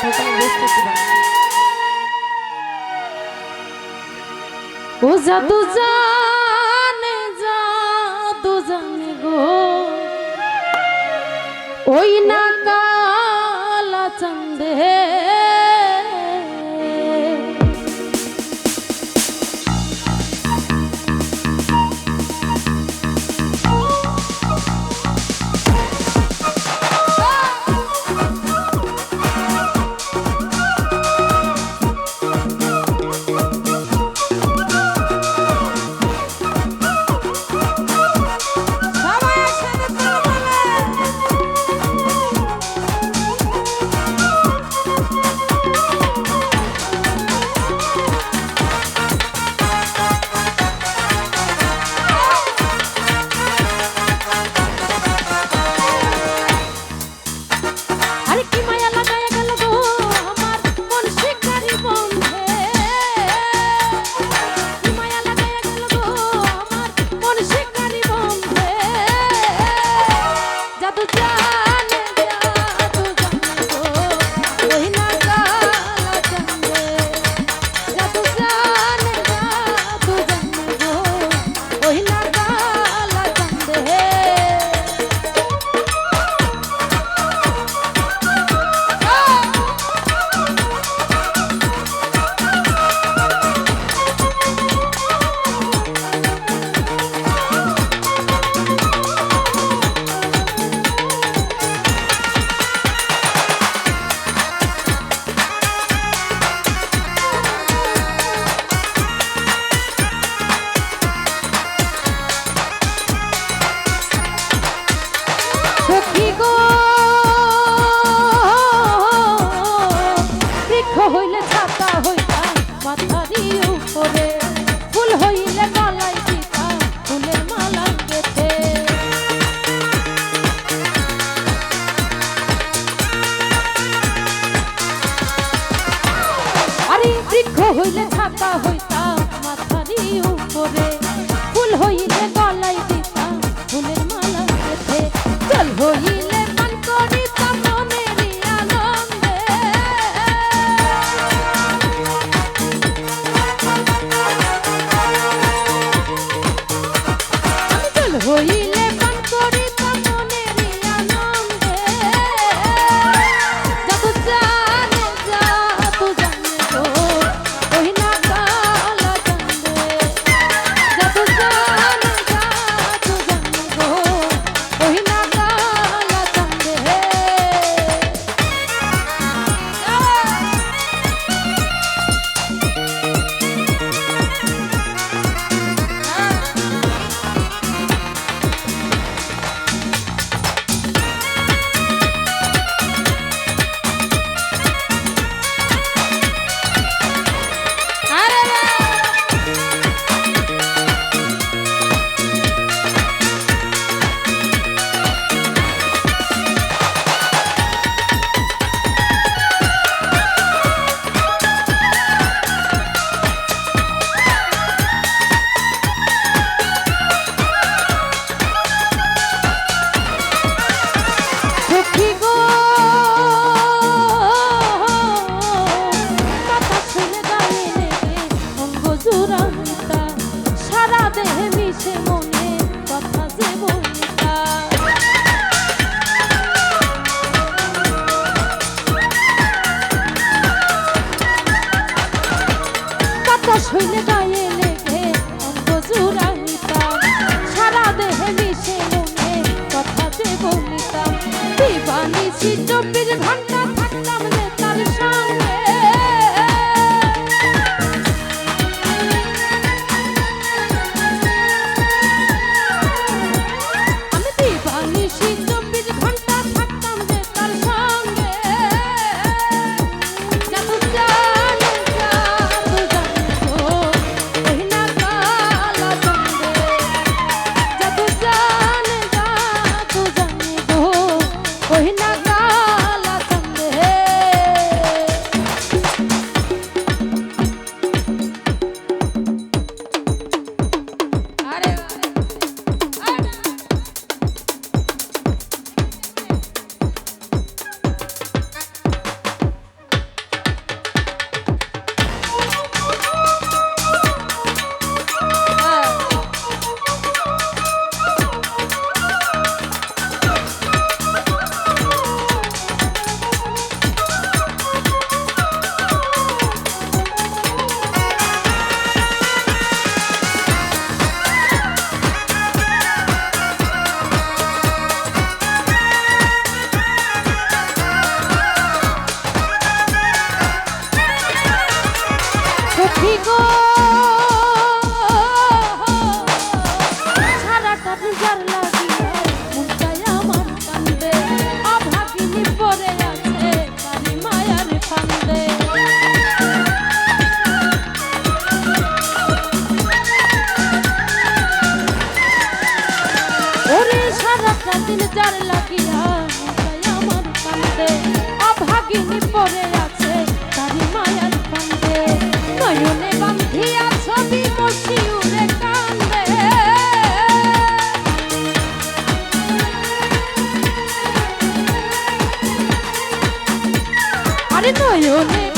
সকালে বৃহস্পতিবার ও জাদু জানে জাদু জানে গো। ওই না হইলে গায়ে লেগে অঙ্গ জুড়া আরে নয়নে বান্ধি